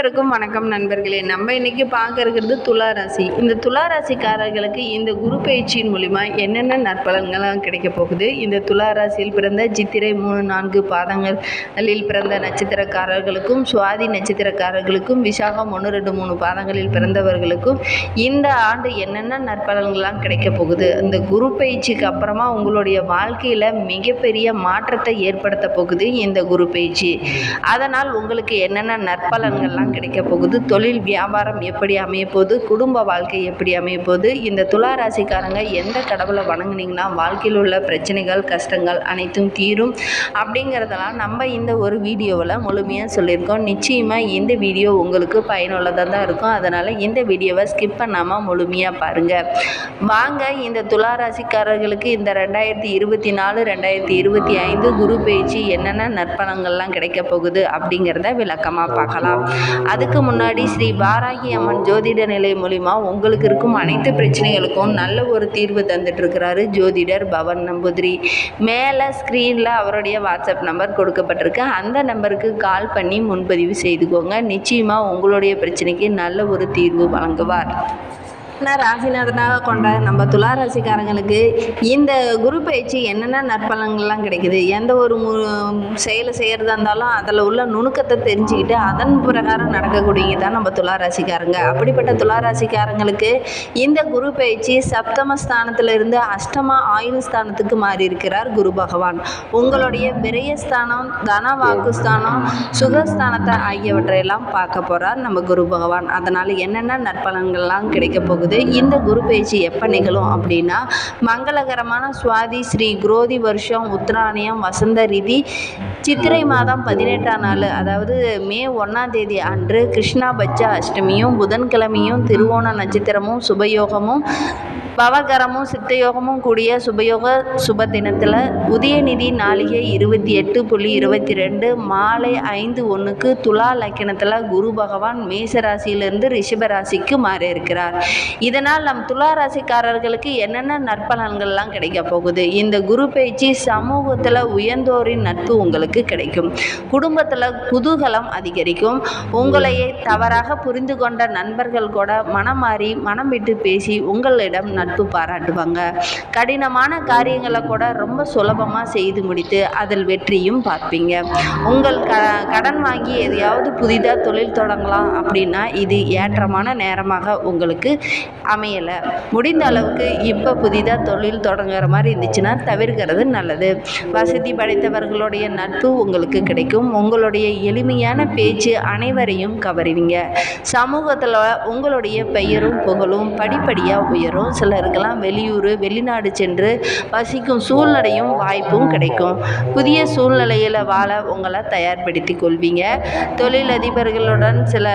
அனைவருக்கும் வணக்கம் நண்பர்களே. நம்ம இன்னைக்கு பார்க்க இருக்கிறது துலா ராசி. இந்த துலா ராசிக்காரர்களுக்கு இந்த குரு பயிற்சியின் மூலிமா என்னென்ன நற்பலன்கள்லாம் கிடைக்க போகுது? இந்த துலா ராசியில் பிறந்த சித்திரை மூணு நான்கு பாதங்களில் பிறந்த நட்சத்திரக்காரர்களுக்கும் சுவாதி நட்சத்திரக்காரர்களுக்கும் விசாகம் ஒன்று ரெண்டு மூணு பாதங்களில் பிறந்தவர்களுக்கும் இந்த ஆண்டு என்னென்ன நற்பலன்கள்லாம் கிடைக்க போகுது? இந்த குரு பயிற்சிக்கு அப்புறமா உங்களுடைய வாழ்க்கையில் மிகப்பெரிய மாற்றத்தை ஏற்படுத்த போகுது இந்த குரு பயிற்சி. அதனால் உங்களுக்கு என்னென்ன நற்பலன்கள்லாம் கிடைக்க போகுது. தொழில் வியாபாரம் எப்படி அமைய போகுது? குடும்ப வாழ்க்கை எப்படி அமைய போகுது? இந்த துலா ராசிக்காரங்க எந்த கடவுளை வணங்குனீங்கன்னா வாழ்க்கையில் உள்ள பிரச்சனைகள் கஷ்டங்கள் அனைத்தும் தீரும் அப்படிங்கிறதெல்லாம் நம்ம இந்த ஒரு வீடியோவில் முழுமையாக சொல்லியிருக்கோம். நிச்சயமாக இந்த வீடியோ உங்களுக்கு பயனுள்ளதாக தான் இருக்கும். அதனால் இந்த வீடியோவை ஸ்கிப் பண்ணாமல் முழுமையாக பாருங்கள் வாங்க இந்த துலா ராசிக்காரர்களுக்கு இந்த ரெண்டாயிரத்தி இருபத்தி நாலு ரெண்டாயிரத்தி இருபத்தி ஐந்து குரு பேச்சு என்னென்ன நற்பணங்கள்லாம் கிடைக்க போகுது அப்படிங்கிறத விளக்கமாக பார்க்கலாம். அதுக்கு முன்னாடி ஸ்ரீ வாராகி அம்மன் ஜோதிட நிலை மூலிமா உங்களுக்கு இருக்கும் அனைத்து பிரச்சனைகளுக்கும் நல்ல ஒரு தீர்வு தந்துட்டுருக்கிறாரு ஜோதிடர் பவன் நம்பூதிரி. மேலே ஸ்க்ரீனில் அவருடைய வாட்ஸ்அப் நம்பர் கொடுக்கப்பட்டிருக்கு. அந்த நம்பருக்கு கால் பண்ணி முன்பதிவு செய்துக்கோங்க. நிச்சயமாக உங்களுடைய பிரச்சனைக்கு நல்ல ஒரு தீர்வு வழங்குவார். என்ன ராசிநாதனாக கொண்ட நம்ம துலா ராசிக்காரங்களுக்கு இந்த குரு பயிற்சி என்னென்ன நற்பலன்கள்லாம் கிடைக்குது? எந்த ஒரு மு செயலை செய்கிறதா இருந்தாலும் அதில் உள்ள நுணுக்கத்தை தெரிஞ்சுக்கிட்டு அதன் பிரகாரம் நடக்கக்கூடியது தான் நம்ம துலா ராசிக்காரங்க. அப்படிப்பட்ட துலா ராசிக்காரங்களுக்கு இந்த குரு பயிற்சி சப்தம ஸ்தானத்திலிருந்து அஷ்டம ஆயுள் ஸ்தானத்துக்கு மாறி இருக்கிறார் குரு பகவான். உங்களுடைய விரயஸ்தானம் தன வாக்குஸ்தானம் சுகஸ்தானத்தை ஆகியவற்றையெல்லாம் பார்க்க போகிறார் நம்ம குரு பகவான். அதனால் என்னென்ன நற்பலன்கள்லாம் கிடைக்க போகுது? இந்த குரு பயிற்சி எப்போ நிகழும் அப்படின்னா மங்களகரமான சுவாதி ஸ்ரீ குரோதி வருஷம் உத்தராயணம் வசந்த ரீதி சித்திரை மாதம் பதினெட்டாம் நாள் அதாவது மே ஒன்றாம் தேதி அன்று கிருஷ்ணாபட்ச அஷ்டமியும் புதன்கிழமையும் திருவோண நட்சத்திரமும் சுபயோகமும் பவகரமும் சித்தயோகமும் கூடிய சுபயோக சுப தினத்தில் உதயநிதி நாளிகை இருபத்தி எட்டு புள்ளி இருபத்தி ரெண்டு மாலை ஐந்து ஒன்றுக்கு துலா லக்கணத்தில் குரு பகவான் மேச ராசியிலிருந்து ரிஷப ராசிக்கு மாறி இருக்கிறார் இதனால் நம் துலா ராசிக்காரர்களுக்கு என்னென்ன நற்பலன்கள்லாம் கிடைக்க போகுது? இந்த குரு பயிற்சி சமூகத்தில் உயர்ந்தோரின் நட்பு உங்களுக்கு கிடைக்கும். குடும்பத்தில் குதூகலம் அதிகரிக்கும். உங்களையே தவறாக புரிந்து கொண்ட நண்பர்கள் கூட மனம் மாறி மனம் விட்டு பேசி உங்களிடம் நட்பு பாராட்டுவாங்க. கடினமான காரியங்களை கூட ரொம்ப சுலபமாக செய்து முடித்து அதில் வெற்றியும் பார்ப்பீங்க. உங்கள் க கடன் வாங்கி எதையாவது புதிதாக தொழில் தொடங்கலாம் அப்படின்னா இது ஏற்றமான நேரமாக உங்களுக்கு அமையலை. முடிந்த அளவுக்கு இப்போ புதிதாக தொழில் தொடங்குற மாதிரி இருந்துச்சுன்னா தவிர்க்கிறது நல்லது. வசதி படைத்தவர்களுடைய நட்பு உங்களுக்கு கிடைக்கும். உங்களுடைய எளிமையான பேச்சு அனைவரையும் கவருவீங்க சமூகத்தில் உங்களுடைய பெயரும் புகழும் படிப்படியாக உயரும். சில சிலருக்கெல்லாம் வெளியூர் வெளிநாடு சென்று வசிக்கும் சூழ்நிலையும் வாய்ப்பும் கிடைக்கும். புதிய சூழ்நிலையில் வாழ உங்களை தயார்படுத்தி கொள்வீங்க. தொழிலதிபர்களுடன் சில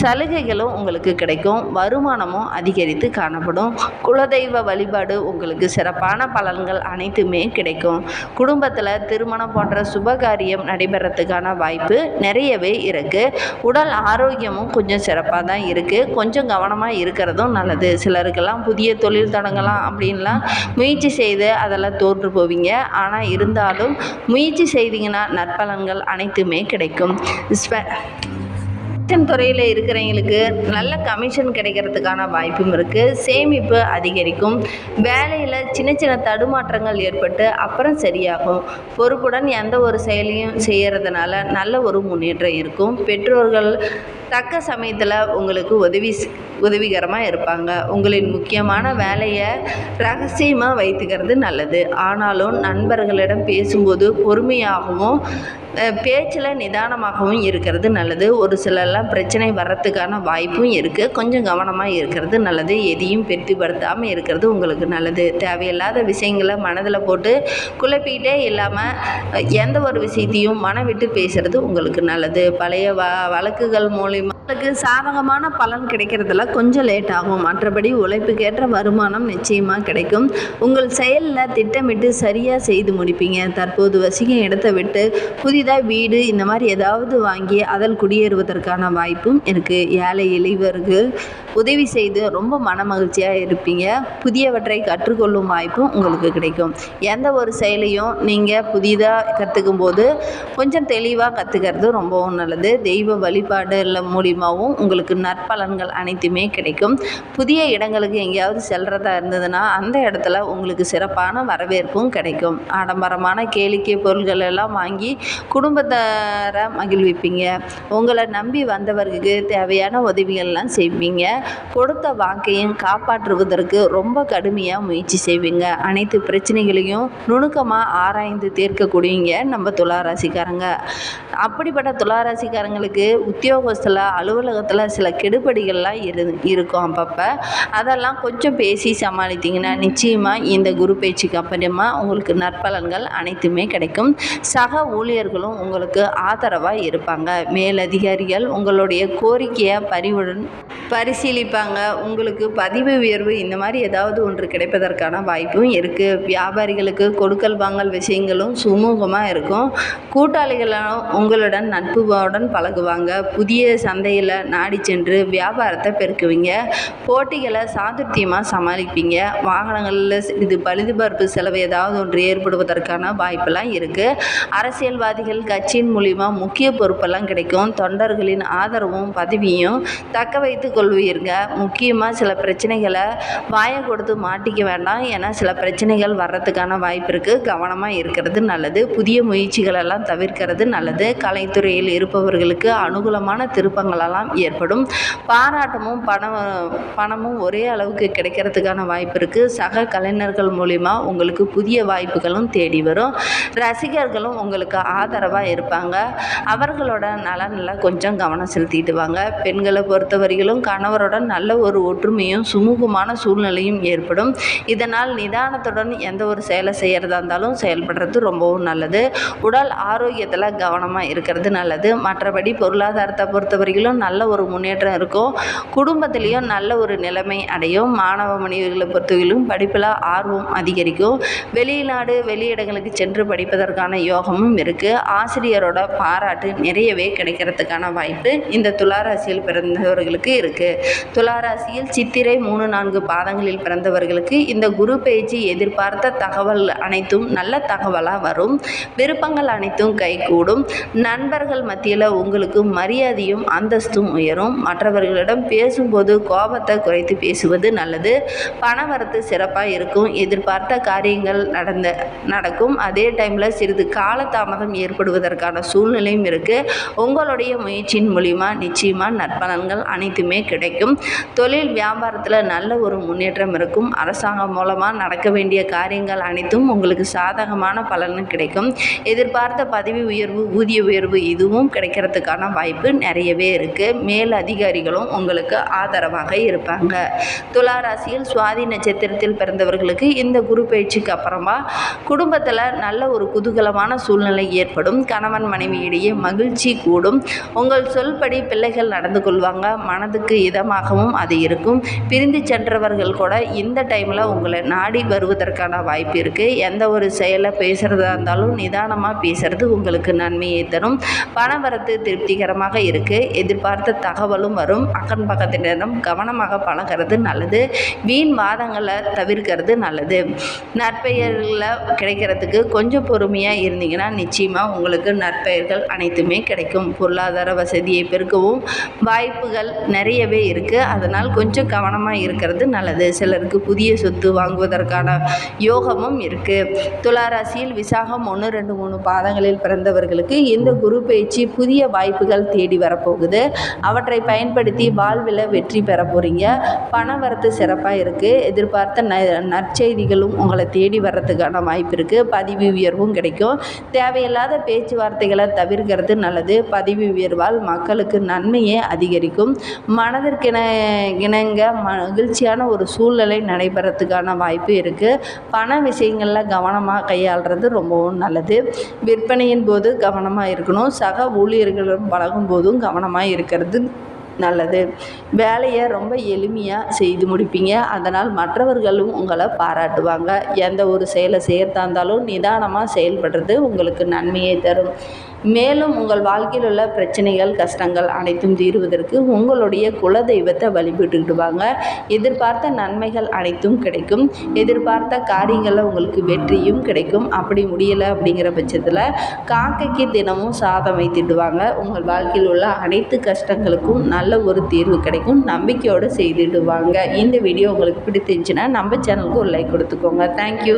சலுகைகளும் உங்களுக்கு கிடைக்கும். வருமானமும் அதிகரித்து காணப்படும். குலதெய்வ வழிபாடு உங்களுக்கு சிறப்பான பலன்கள் அனைத்துமே கிடைக்கும். குடும்பத்தில் திருமணம் போன்ற சுபகாரியம் நடைபெறத்துக்கான வாய்ப்பு நிறையவே இருக்குது உடல் ஆரோக்கியமும் கொஞ்சம் சிறப்பாக தான் இருக்குது கொஞ்சம் கவனமாக இருக்கிறதும் நல்லது. சிலருக்கெல்லாம் புதிய தொழில் தொடங்கலாம் அப்படின்லாம் முயற்சி செய்து அதெல்லாம் தோற்று போவீங்க. ஆனால் இருந்தாலும் முயற்சி செய்தீங்கன்னா நற்பலன்கள் அனைத்துமே கிடைக்கும். ஸ்பெ கமிஷன் துறையில் இருக்கிறவங்களுக்கு நல்ல கமிஷன் கிடைக்கிறதுக்கான வாய்ப்பும் இருக்குது சேமிப்பு அதிகரிக்கும். வேலையில் சின்ன சின்ன தடுமாற்றங்கள் ஏற்பட்டு அப்புறம் சரியாகும். பொறுப்புடன் எந்த ஒரு செயலையும் செய்கிறதுனால நல்ல ஒரு முன்னேற்றம் இருக்கும். பெற்றோர்கள் தக்க சமயத்தில் உங்களுக்கு உதவி உதவிகரமாக இருப்பாங்க. உங்களின் முக்கியமான வேலையை ரகசியமாக வைத்துக்கிறது நல்லது. ஆனாலும் நண்பர்களிடம் பேசும்போது பொறுமையாகவும் பேச்சில் நிதானமாகவும் இருக்கிறது நல்லது. ஒரு சிலர்லாம் பிரச்சனை வர்றதுக்கான வாய்ப்பும் இருக்குது கொஞ்சம் கவனமாக இருக்கிறது நல்லது. எதையும் பெருத்திப்படுத்தாமல் இருக்கிறது உங்களுக்கு நல்லது. தேவையில்லாத விஷயங்களை மனதில் போட்டு குழப்பிக்கிட்டே இல்லாமல் எந்த ஒரு விஷயத்தையும் மனம் விட்டு பேசுகிறது உங்களுக்கு நல்லது. பழைய வ வழக்குகள் மூலம் உங்களுக்கு சாதகமான பலன் கிடைக்கிறதுல கொஞ்சம் லேட் ஆகும். மற்றபடி உழைப்புக்கேற்ற வருமானம் நிச்சயமாக கிடைக்கும். உங்கள் செயலில் திட்டமிட்டு சரியாக செய்து முடிப்பீங்க. தற்போது வசிக்கும் இடத்தை விட்டு புதிதாக வீடு இந்த மாதிரி ஏதாவது வாங்கி அதில் குடியேறுவதற்கான வாய்ப்பும் இருக்குது ஏழை எளியவருக்கு உதவி செய்து ரொம்ப மன மகிழ்ச்சியாக இருப்பீங்க. புதியவற்றை கற்றுக்கொள்ளும் வாய்ப்பும் உங்களுக்கு கிடைக்கும். எந்த ஒரு செயலையும் நீங்கள் புதிதாக கற்றுக்கும் போது கொஞ்சம் தெளிவாக கற்றுக்கிறது ரொம்பவும் நல்லது. தெய்வ வழிபாடு இல்லை மூலியமாகவும் உங்களுக்கு நற்பலன்கள் அனைத்துமே கிடைக்கும். புதிய இடங்களுக்கு எங்கேயாவது செல்கிறதா இருந்ததுன்னா அந்த இடத்துல உங்களுக்கு சிறப்பான வரவேற்பும் கிடைக்கும். ஆடம்பரமான கேளிக்கை பொருள்கள் எல்லாம் வாங்கி குடும்பத்தாரை மகிழ்விப்பீங்க. உங்களை நம்பி வந்தவர்களுக்கு தேவையான உதவிகள்லாம் செய்வீங்க. கொடுத்த வாக்கையும் காப்பாற்றுவதற்கு ரொம்ப கடுமையாக முயற்சி செய்வீங்க. அனைத்து பிரச்சனைகளையும் நுணுக்கமாக ஆராய்ந்து தீர்க்கக்கூடியவங்க நம்ம துளாராசிக்காரங்க. அப்படிப்பட்ட துளாராசிக்காரங்களுக்கு உத்தியோகத்தில் அலுவலகத்தில் சில கெடுபடிகள்லாம் இரு இருக்கும் அப்பப்போ. அதெல்லாம் கொஞ்சம் பேசி சமாளித்தீங்கன்னா நிச்சயமாக இந்த குரு பேச்சுக்கு அப்புறமா உங்களுக்கு நற்பலன்கள் அனைத்துமே கிடைக்கும். சக ஊழியர்களும் உங்களுக்கு ஆதரவாக இருப்பாங்க. மேலதிகாரிகள் உங்களுடைய கோரிக்கையை பரிவுடன் பரிசீலிப்பாங்க. உங்களுக்கு பதிவு உயர்வு இந்த மாதிரி ஏதாவது ஒன்று கிடைப்பதற்கான வாய்ப்பும் இருக்குது வியாபாரிகளுக்கு கொடுக்கல் வாங்கல் விஷயங்களும் சுமூகமாக இருக்கும். கூட்டாளிகளும் உங்களுடன் நட்புடன் பழகுவாங்க. புதிய சந்தையில் நாடி சென்று வியாபாரத்தை பெருக்குவீங்க. போட்டிகளை சாதுர்த்தியமாக சமாளிப்பீங்க. வாகனங்களில் இது பழுதுபார்ப்பு செலவு ஏதாவது ஒன்று ஏற்படுவதற்கான வாய்ப்பெல்லாம் இருக்குது அரசியல்வாதிகள் கட்சியின் மூலிமா முக்கிய பொறுப்பெல்லாம் கிடைக்கும். தொண்டர்களின் ஆதரவும் பதவியும் தக்க வைத்து கொள்வீங்க முக்கியமாக சில பிரச்சனைகளை வாயை கொடுத்து மாட்டிக்க வேண்டாம். ஏன்னா சில பிரச்சனைகள் வர்றதுக்கான வாய்ப்பு இருக்குது கவனமாக இருக்கிறது நல்லது. புதிய முயற்சிகளெல்லாம் தவிர்க்கிறது நல்லது. கலைத்துறையில் இருப்பவர்களுக்கு அனுகூலமான திருப்பங்களெல்லாம் ஏற்படும். பாராட்டமும் பணம் பணமும் ஒரே அளவுக்கு கிடைக்கிறதுக்கான வாய்ப்பு இருக்குது சக கலைஞர்கள் மூலிமா உங்களுக்கு புதிய வாய்ப்புகளும் தேடி வரும். ரசிகர்களும் உங்களுக்கு ஆதரவாக இருப்பாங்க. அவர்களோட நலனில் கொஞ்சம் கவனம் செலுத்திட்டு வாங்க. பெண்களை பொறுத்தவரையிலும் கணவருடன் நல்ல ஒரு ஒற்றுமையும் சுமூகமான சூழ்நிலையும் ஏற்படும். இதனால் நிதானத்துடன் எந்த ஒரு செயலை செய்கிறதா இருந்தாலும் செயல்படுறது ரொம்பவும் நல்லது. உடல் ஆரோக்கியத்தில் கவனமாக இருக்கிறது நல்லது. மற்றபடி பொருளாதாரத்தை பொறுத்தவரையிலும் நல்ல ஒரு முன்னேற்றம் இருக்கும். குடும்பத்திலையும் நல்ல ஒரு நிலைமை அடையும். மாணவ மனிதர்களை பொறுத்தவரையிலும் படிப்பில் ஆர்வம் அதிகரிக்கும். வெளிநாடு வெளியிடங்களுக்கு சென்று படிப்பதற்கான யோகமும் இருக்குது ஆசிரியரோட பாராட்டு நிறையவே கிடைக்கிறதுக்கான வாய்ப்பு இந்த துளாராசியில் பிறந்தவர்களுக்கு இருக்குது துளாராசியில் சித்திரை மூணு நான்கு பாதங்களில் பிறந்தவர்களுக்கு இந்த குரு பயிற்சி எதிர்பார்த்த தகவல் அனைத்தும் நல்ல தகவலாக வரும். விருப்பங்கள் அனைத்தும் கைகூடும். நண்பர்கள் மத்தியில் உங்களுக்கு மரியாதையும் அந்தஸ்தும் உயரும். மற்றவர்களிடம் பேசும்போது கோபத்தை குறைத்து பேசுவது நல்லது. பணவரத்து சிறப்பாக இருக்கும். எதிர்பார்த்த காரியங்கள் நடந்த நடக்கும். அதே டைமில் சிறிது காலதாமதம் ஏற்படுவதற்கான சூழ்நிலையும் இருக்குது உங்களுடைய முயற்சியின் மூலிமா நிச்சயமாக நற்பலன்கள் அனைத்துமே கிடைக்கும். தொழில் வியாபாரத்தில் நல்ல ஒரு முன்னேற்றம் இருக்கும். அரசாங்கம் மூலமாக நடக்க வேண்டிய காரியங்கள் அனைத்தும் உங்களுக்கு சாதகமான பலனும் கிடைக்கும். எதிர்பார்த்த பதவி உயர்வு ஊதிய உயர்வு இதுவும் கிடைக்கிறதுக்கான வாய்ப்பு நிறைய இருக்குது மேல் அதிகாரிகளும் உங்களுக்கு ஆதரவாக இருப்பாங்க. துலா ராசியில் சுவாதி நட்சத்திரத்தில் பிறந்தவர்களுக்கு இந்த குரு பயிற்சிக்கு அப்புறமா குடும்பத்தில் நல்ல ஒரு குதூகலமான சூழ்நிலை ஏற்படும். கணவன் மனைவியிடையே மகிழ்ச்சி கூடும். உங்கள் சொல்படி பிள்ளைகள் நடந்து கொள்வாங்க. மனதுக்கு இதமாகவும் அது இருக்கும். பிரிந்து சென்றவர்கள் கூட இந்த டைமில் உங்களை நாடி வருவதற்கான வாய்ப்பு இருக்குது எந்த ஒரு செயலை பேசுகிறதா இருந்தாலும் நிதானமாக பேசுகிறது உங்களுக்கு நன்மையை தரும். பணவரத்து திருப்திகரமாக இருக்குது எதிர்பார்த்த தகவலும் வரும். அக்கம் பக்கத்தினரிடம் கவனமாக பழகிறது நல்லது. வீண் வாதங்களை தவிர்க்கிறது நல்லது. நற்பெயர்களில் கிடைக்கிறதுக்கு கொஞ்சம் பொறுமையாக இருந்தீங்கன்னா நிச்சயமாக உங்களுக்கு நற்பெயர்கள் அனைத்துமே கிடைக்கும். பொருளாதார வசதியை பெருக்கவும் வாய்ப்புகள் நிறையவே இருக்குது அதனால் கொஞ்சம் கவனமாக இருக்கிறது நல்லது. சிலருக்கு புதிய சொத்து வாங்குவதற்கான யோகமும் இருக்குது துளாராசியில் விசாகம் ஒன்று ரெண்டு மூணு பாதங்களில் பிறந்தவர்களுக்கு இந்த குரு பயிற்சி புதிய வாய்ப்புகள் தேடி போகுது. அவற்றை பயன்படுத்தி வாழ்வில் வெற்றி பெற போகிறீங்க பண வரத்து சிறப்பாக இருக்குது எதிர்பார்த்த ந நற்செய்திகளும் உங்களை தேடி வர்றதுக்கான வாய்ப்பு இருக்குது பதிவு உயர்வும் கிடைக்கும். தேவையில்லாத பேச்சுவார்த்தைகளை தவிர்க்கிறது நல்லது. பதிவு உயர்வால் மக்களுக்கு நன்மையே அதிகரிக்கும். மனதிற்கிண இணங்க மகிழ்ச்சியான ஒரு சூழ்நிலை நடைபெறத்துக்கான வாய்ப்பு இருக்குது பண விஷயங்களில் கவனமாக கையாளுறது ரொம்பவும் நல்லது. விற்பனையின் போது கவனமாக இருக்கணும். சக ஊழியர்களும் பழகும் போதும் கவனமாக இருக்கிறது நல்லது. வேலையை ரொம்ப எளிமையாக செய்து முடிப்பீங்க. அதனால் மற்றவர்களும் உங்களை பாராட்டுவாங்க. எந்த ஒரு செயலை செய்யறதா இருந்தாலும் நிதானமாக செயல்படுறது உங்களுக்கு நன்மையை தரும். மேலும் உங்கள் வாழ்க்கையில் உள்ள பிரச்சனைகள் கஷ்டங்கள் அனைத்தும் தீர்வதற்கு உங்களுடைய குலதெய்வத்தை வழிபட்டுக்கிட்டு வாங்க எதிர்பார்த்த நன்மைகள் அனைத்தும் கிடைக்கும். எதிர்பார்த்த காரியங்களில் உங்களுக்கு வெற்றியும் கிடைக்கும். அப்படி முடியலை அப்படிங்கிற பட்சத்தில் காக்கைக்கு தினமும் சாதம் வைத்துட்டு வாங்க உங்கள் வாழ்க்கையில் உள்ள அனைத்து கஷ்டங்களுக்கும் நல்ல ஒரு தீர்வு கிடைக்கும். நம்பிக்கையோடு செய்துட்டு வாங்க இந்த வீடியோ உங்களுக்கு பிடிச்சிருந்துச்சுன்னா நம்ம சேனலுக்கு ஒரு லைக் கொடுத்துக்கோங்க. தேங்க்யூ